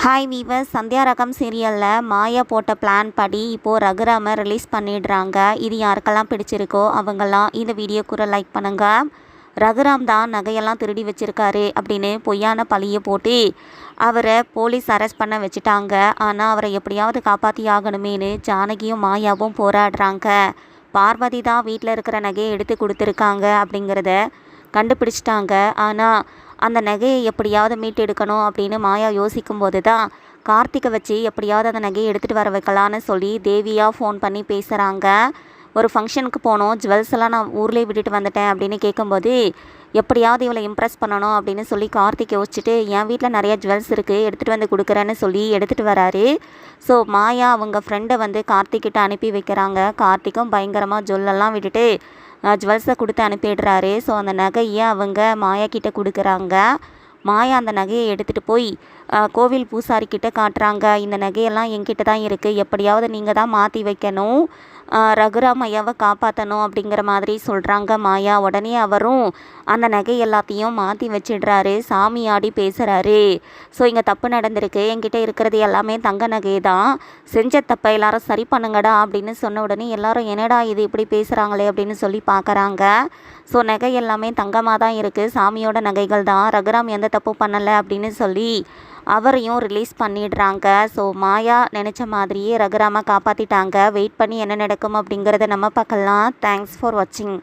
Hi viewer Sandhya ரகம் சீரியலில் மாயா போட்ட பிளான் படி இப்போது ரகுராமை ரிலீஸ் பண்ணிடுறாங்க. இது யாருக்கெல்லாம் பிடிச்சிருக்கோ அவங்கெல்லாம் இந்த வீடியோ கூட லைக் பண்ணுங்கள் ரகுராம் தான் நகையெல்லாம் திருடி வச்சிருக்காரு அப்படின்னு பொய்யான பழியை போட்டு அவரை போலீஸ் அரெஸ்ட் பண்ண வச்சுட்டாங்க. ஆனால் அவரை எப்படியாவது காப்பாற்றி ஆகணுமேனு ஜானகியும் மாயாவும் போராடுறாங்க. பார்வதி தான் வீட்டில் இருக்கிற நகையை எடுத்து கொடுத்துருக்காங்க அப்படிங்கிறத கண்டுபிடிச்சிட்டாங்க. ஆனால் அந்த நகையை எப்படியாவது மீட்டெடுக்கணும் அப்படின்னு மாயா யோசிக்கும் போது தான் கார்த்திகை வச்சு எப்படியாவது அந்த நகையை எடுத்துகிட்டு வர வைக்கலான்னு சொல்லி தேவியாக ஃபோன் பண்ணி பேசுகிறாங்க ஒரு ஃபங்க்ஷனுக்கு போனோம். ஜுவல்ஸ் எல்லாம் நான் ஊர்லேயே விட்டுட்டு வந்துட்டேன் அப்படின்னு கேட்கும்போது எப்படியாவது இவளை இம்ப்ரெஸ் பண்ணணும் அப்படின்னு சொல்லி கார்த்திக் யோசிச்சுட்டு என் வீட்டில் நிறைய ஜுவல்ஸ் இருக்குது எடுத்துகிட்டு வந்து கொடுக்குறேன்னு சொல்லி எடுத்துகிட்டு வராரு. ஸோ மாயா அவங்க ஃப்ரெண்டை வந்து கார்த்திக்கிட்ட அனுப்பி வைக்கிறாங்க. கார்த்திக்கும் பயங்கரமாக ஜுவல்லெல்லாம் விட்டுட்டு ஜுவல்ஸை கொடுத்து அனுப்பிடுறாரு. ஸோ அந்த நகையை அவங்க மாயா கிட்ட கொடுக்குறாங்க. மாயா அந்த நகையை எடுத்துகிட்டு போய் கோவில் பூசாரி கிட்ட காட்டுறாங்க. இந்த நகையெல்லாம் என்கிட்ட தான் இருக்குது எப்படியாவது நீங்கள் தான் மாற்றி வைக்கணும். ரகுராம் ஐயாவை காப்பாற்றணும் அப்படிங்கிற மாதிரி சொல்கிறாங்க மாயா. உடனே அவரும் அந்த நகை எல்லாத்தையும் மாற்றி வச்சிடுறாரு. சாமி ஆடி பேசுகிறாரு ஸோ இங்கே தப்பு நடந்திருக்கு. என்கிட்ட இருக்கிறது எல்லாமே தங்க நகை தான் செஞ்ச தப்பை எல்லாரும் சரி பண்ணுங்கடா அப்படின்னு சொன்ன உடனே எல்லாரும் என்னடா இது இப்படி பேசுகிறாங்களே அப்படின்னு சொல்லி பார்க்குறாங்க ஸோ நகை எல்லாமே தங்கமாக தான் இருக்குது சாமியோட நகைகள் தான் ரகுராம் எந்த தப்பும் பண்ணலை அப்படின்னு சொல்லி அவரையும் ரிலீஸ் பண்ணிடுறாங்க. ஸோ மாயா நினச்ச மாதிரியே ரகுராமா காப்பாற்றிட்டாங்க வெயிட் பண்ணி என்ன நடக்கும் அப்படிங்கிறத நம்ம பார்க்கலாம். தேங்க்ஸ் ஃபார் வாட்சிங்